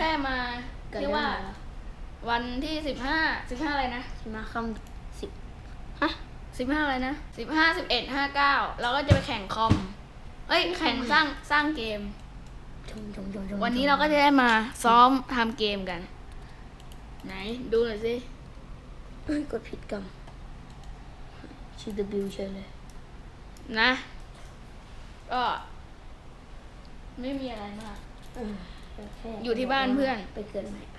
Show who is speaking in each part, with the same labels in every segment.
Speaker 1: ค่มา
Speaker 2: เกิด
Speaker 1: เรียก
Speaker 2: เรื่อง
Speaker 1: ว่า
Speaker 2: อะไรวะ
Speaker 1: วันที่สิบห้าสิบห้าอะไรนะ
Speaker 2: ใช่ไหมคำสิบฮะ
Speaker 1: สิบห้าอะไรนะสิบห้าสิบเอ็ดห้าเก้าเราก็จะไปแข่งคอม เอ้ย แข่งสร้างสร้างเกม
Speaker 2: ชมชมชมชม
Speaker 1: วันนี้เราก็จะได้มาซ้อมทำเกมกัน ไหนดูหน่อยสิ
Speaker 2: เอ้ยกดผิดกรรมชื่อ W เฉยเลย
Speaker 1: นะ ก็ ไม่มีอะไรมาก
Speaker 2: เออแค่
Speaker 1: อยู่ที่บ้านเพื่อน
Speaker 2: ไปเกิดใหม่ไป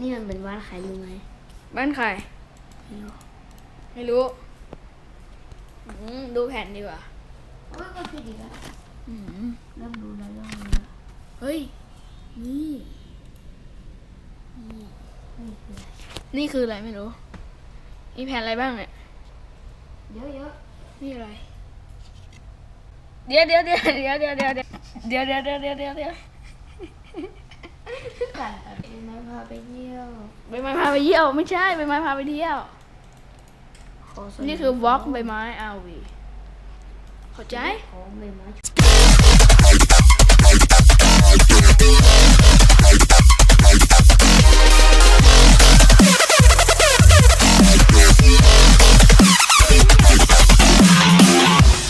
Speaker 2: นี่มันเป็นบ้านใครรู้ไหม
Speaker 1: บ้านใคร
Speaker 2: ไม่รู้
Speaker 1: ไม่รู้อืมดูแผ่นดีกว่า
Speaker 2: โอ้ยกดผิดอีกแล้ว
Speaker 1: อืม
Speaker 2: เริ่มรู้แล้วเริ่มรู้แล้ว
Speaker 1: เฮ้ย นี่
Speaker 2: นี่คืออะไร
Speaker 1: นี่คืออะไรไม่รู้ มีแผ่นอะไรบ้างเนี่ย
Speaker 2: เยอะเยอะ
Speaker 1: นี่อะไร เดี๋ยวเดี๋ยวเดี๋ยวเดี๋ยวเดี๋ยวเดี๋ยว เดี๋ยวเดี๋ยวเดี๋ยวเดี๋ยวเดี๋ยวเดี๋ยว
Speaker 2: กันเป็นไม้พาไปเที่ยว
Speaker 1: ใบไม้พาไปเที่ยว ไม่ใช่ใบไม้พาไปเที่ยว
Speaker 2: ขอส่ว
Speaker 1: นี่คือวอล์กใบไม้อาวีเข้าใจ
Speaker 2: ขอใบไม้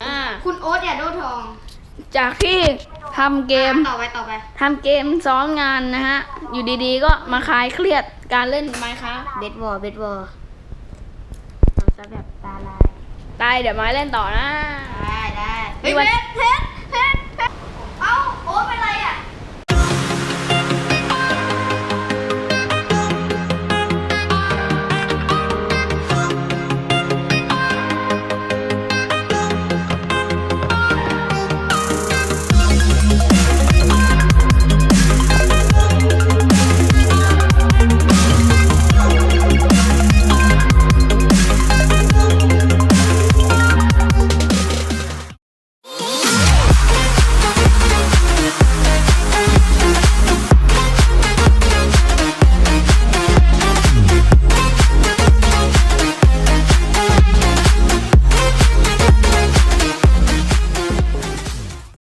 Speaker 1: อ่า
Speaker 2: คุณโอ๊ตอย่าโดนทอง
Speaker 1: จากที่ ทำเกม
Speaker 2: ต่อไปต่อไป
Speaker 1: ทำเกมซ้อมงานนะฮะ อยู่ดีๆ ก็มาคลายเครียดการเล่นไมค์ครับ
Speaker 2: เบสบอลเบสบอลเอาซะแบบตาลาย
Speaker 1: ตายเดี๋ยวไม้เล่นต่อนะ
Speaker 2: ได้ได้
Speaker 1: มีวัน
Speaker 2: เพชร